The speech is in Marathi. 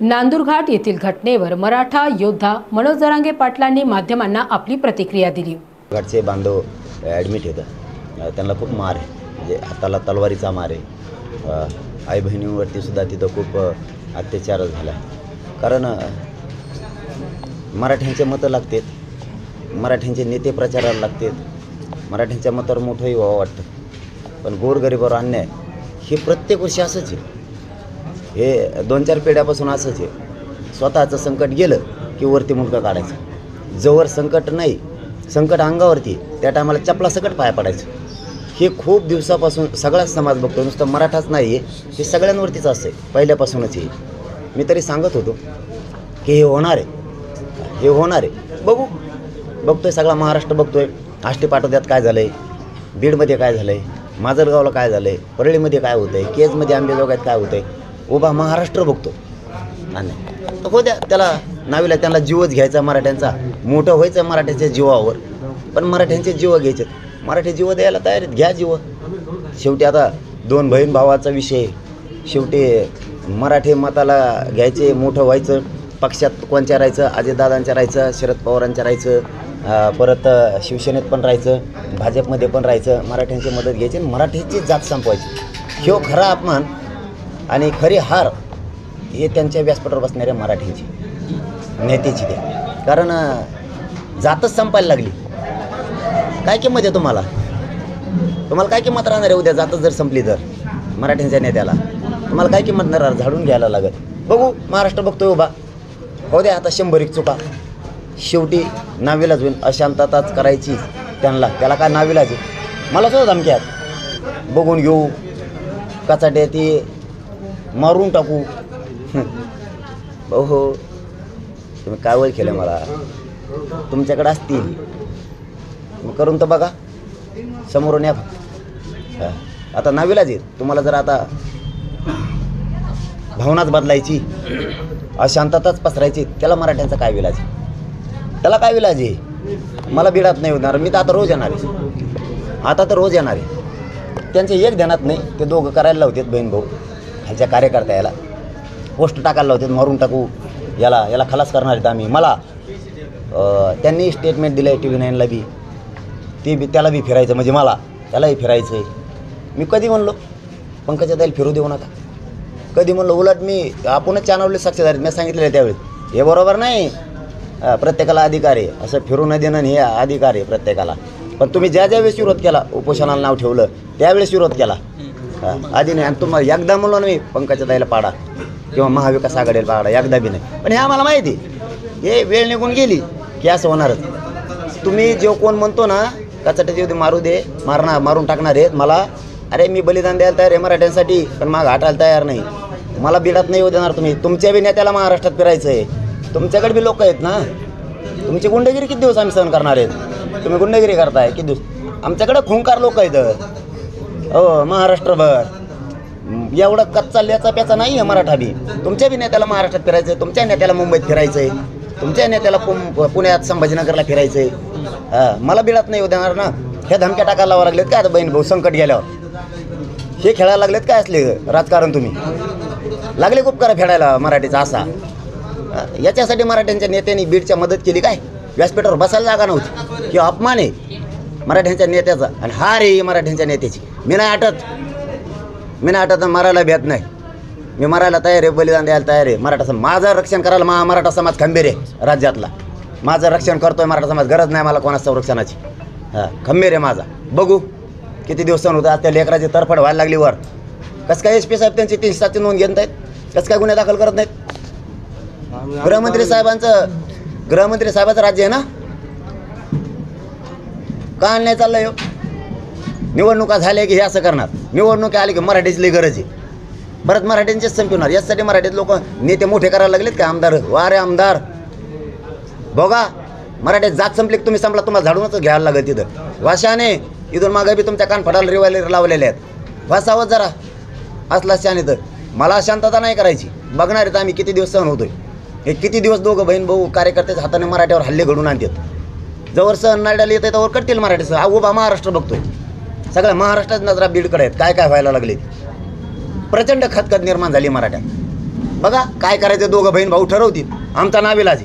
नांदूरघाट येथील घटनेवर मराठा योद्धा मनोज जरांगे पाटलांनी माध्यमांना आपली प्रतिक्रिया दिली. घाटचे बांधव ॲडमिट आहेत. त्यांना खूप मार आहे. म्हणजे हाताला तलवारीचा मार आहे. आई बहिणींवरती सुद्धा तिथं खूप अत्याचार झाला आहे. कारण मराठ्यांचे मतं लागतात. मराठ्यांचे नेते प्रचाराला लागतात. मराठ्यांच्या मतावर मोठंही व्हावं वाटतं. पण गोरगरिबावर अन्याय हे प्रत्येक वर्षी असंच आहे. हे दोन चार पिढ्यापासून असंच आहे. स्वतःचं संकट गेलं की वरती मुलगा काढायचं. जवळ संकट नाही संकट अंगावरती त्या टायमाला चपला सकट पाया पडायचं. हे खूप दिवसापासून सगळाच समाज बघतो नुसतं मराठाच नाही आहे. हे सगळ्यांवरतीच असं आहे पहिल्यापासूनच आहे. मी तरी सांगत होतो की हे होणार आहे. हे होणार आहे. बघू. बघतोय सगळा महाराष्ट्र बघतोय. आष्टी पाटोद्यात काय झालं आहे बीडमध्ये काय झालं आहे माजलगावला काय झालं आहे परळीमध्ये काय होतं आहे केजमध्ये आंबेजोगात काय होतं आहे उभा महाराष्ट्र बघतो. नाही तर हो द्या त्याला नावीला त्यांना जीवच घ्यायचा मराठ्यांचा. मोठं व्हायचं मराठ्याच्या जीवावर. पण मराठ्यांचे जीव घ्यायचे मराठी जीव द्यायला तयार आहेत घ्या जीव. शेवटी आता दोन बहीण भावाचा विषय. शेवटी मराठी मताला घ्यायचे मोठं व्हायचं. पक्षात कोणच्या राहायचं? अजितदादांच्या राहायचं शरद पवारांच्या राहायचं. परत शिवसेनेत पण राहायचं भाजपमध्ये पण राहायचं. मराठ्यांची मदत घ्यायची आणि मराठीची जात संपवायची. ह्यो खरा अपमान आणि खरी हार हे त्यांच्या व्यासपीठावर बसणाऱ्या मराठीची नेत्याची द्या. कारण जातच संपायला लागली. काय किंमत आहे तुम्हाला? तुम्हाला काय किंमत राहणार आहे उद्या जातच जर संपली तर? मराठींच्या नेत्याला. तुम्हाला काय किंमत नाही राहणार? झाडून घ्यायला लागत. बघू महाराष्ट्र बघतोय उभा. हो द्या आता शंभर एक चुका. शेवटी नाविलाज होईल. अशांतताच करायची त्यांना. त्याला काय नाविलाज आहे? मला सुद्धा धमक्यात बघून घेऊ. कचाटे ती मारून टाकू. भाऊ हो तुम्ही काय वय केलं मला? तुमच्याकडे असतील. मग करून तर बघा. समोरून या आता नावीलाच येत तुम्हाला जर आता भावनाच बदलायची अशांतताच पसरायची त्याला मराठ्यांचा काय विलाज आहे? त्याला काय विलाज आहे? मला बिडात नाही होणार. मी तर आता रोज येणार आहे. आता तर रोज येणार आहे. त्यांचे एक ध्यानात नाही ते दोघं करायला लावतात बहीण भाऊ. ह्याच्या कार्यकर्ता याला. पोस्ट टाकायला होते मारून टाकू. याला याला खलास करणार आहेत आम्ही. मला त्यांनी स्टेटमेंट दिलं आहे टी व्ही नाईनला बी. ते बी त्याला बी फिरायचं म्हणजे मला त्यालाही फिरायचं आहे मी कधी म्हणलो पंकजा ताईला फिरू देऊ नका. कधी म्हणलो उलट मी आपणच चॅनलले साक्षीदार आहेत. मी सांगितलेलं त्यावेळेस हे बरोबर नाही. प्रत्येकाला अधिकार आहे. असं फिरू न देणं हे अधिकार आहे प्रत्येकाला. पण तुम्ही ज्या ज्या वेळेस विरोध केला उपोषणाला नाव ठेवलं त्यावेळेस विरोध केला. आधी नाही आणि तुम्हाला एकदा म्हणलो ना मी पंकजा ताईला पाडा. किंवा महाविकास आघाडीला पाडा एकदा बी नाही. पण हे आम्हाला माहिती आहे. हे वेळ निघून गेली की असं होणारच. तुम्ही जो कोण म्हणतो ना कचाट्याची उद्या मारू दे मारणार मारून टाकणार आहेत मला अरे मी बलिदान द्यायला तयार आहे मराठ्यांसाठी पण माग हटायला तयार नाही. मला बिडात नाही येऊ देणार तुम्ही. तुमच्या बी नेत्याला महाराष्ट्रात फिरायचं आहे. तुमच्याकडे बी लोक आहेत ना? तुमची गुंडगिरी किती दिवस आम्ही सहन करणार आहेत? तुम्ही गुंडगिरी करताय किती दिवस? आमच्याकडे खुंकार लोक आहेत. हो महाराष्ट्रभर. एवढं कच्चा ल्याचा प्याचा नाही आहे मराठा बी. तुमच्या बी नेत्याला महाराष्ट्रात फिरायचं आहे तुमच्या नेत्याला मुंबईत फिरायचं आहे तुमच्या नेत्याला पुम पुण्यात संभाजीनगरला फिरायचं आहे मला बिळात नाही येऊ देणार ना. ह्या धमक्या टाकायला लावा लागलेत काय आता बहीण भाऊ संकट गेल्यावर? हे खेळायला लागलेत काय असले राजकारण तुम्ही? लागले खूप करा फेडायला मराठीचा असा? याच्यासाठी मराठ्यांच्या नेत्यांनी बीडच्या मदत केली काय? व्यासपीठावर बसायला जागा नव्हती. किंवा अपमान आहे. मराठ्यांच्या नेत्याचा. आणि हार आहे मराठ्यांच्या नेत्याची. मी नाही आटत. मी नाही आटत मारायला भेट नाही. मी मारायला तयार आहे बलिदान द्यायला तयार आहे. मराठा समाज माझं रक्षण करायला मा मराठा समाज खंबीर आहे राज्यातला. माझं रक्षण करतोय मराठा समाज. गरज नाही मला कोणा संरक्षणाची. हां खंबीर आहे माझा. बघू. किती दिवस सण होतं? आज त्या लेकराची तरफड व्हायला लागली वर. कसं काय एस पी साहेब त्यांची तीनशे सातची नोंद घेत नाहीत? कसं काय गुन्हे दाखल करत नाहीत? गृहमंत्री साहेबांचं गृहमंत्री साहेबाचं राज्य आहे ना? का नाही चाललंय हो? निवडणुका झाल्या की हे असं करणार? निवडणुका आली की मराठीची गरज आहे. परत मराठ्यांचेच संपवणार. यासाठी मराठीत लोक नेते मोठे करायला लागलेत का आमदार? वा रे आमदार. बघा मराठीत जात संपली की तुम्ही संपला तुम्हाला झाडूनच घ्यायला लागेल तिथं. वाशाने इथून मागे बी तुमच्या कानफडाला फडाला लावलेल्या लावलेले आहेत. वासावं जरा. असला शाने तर मला शांतता नाही करायची. बघणार आहेत आम्ही किती दिवस सहन होतोय. हे किती दिवस दोघं बहीण भाऊ कार्यकर्तेच हाताने मराठ्यावर हल्ले घडून आणतात. जवळ सहन नाड्याला आहे त्यावर करतील मराठीचं हा उभा महाराष्ट्र बघतोय. सगळ्या महाराष्ट्रात नजरा बीडकडे आहेत. काय काय व्हायला लागले प्रचंड खतखत निर्माण झाली मराठ्यात. बघा काय करायचं दोघं बहीण भाऊ ठरवतील. आमचा नाविलाजी.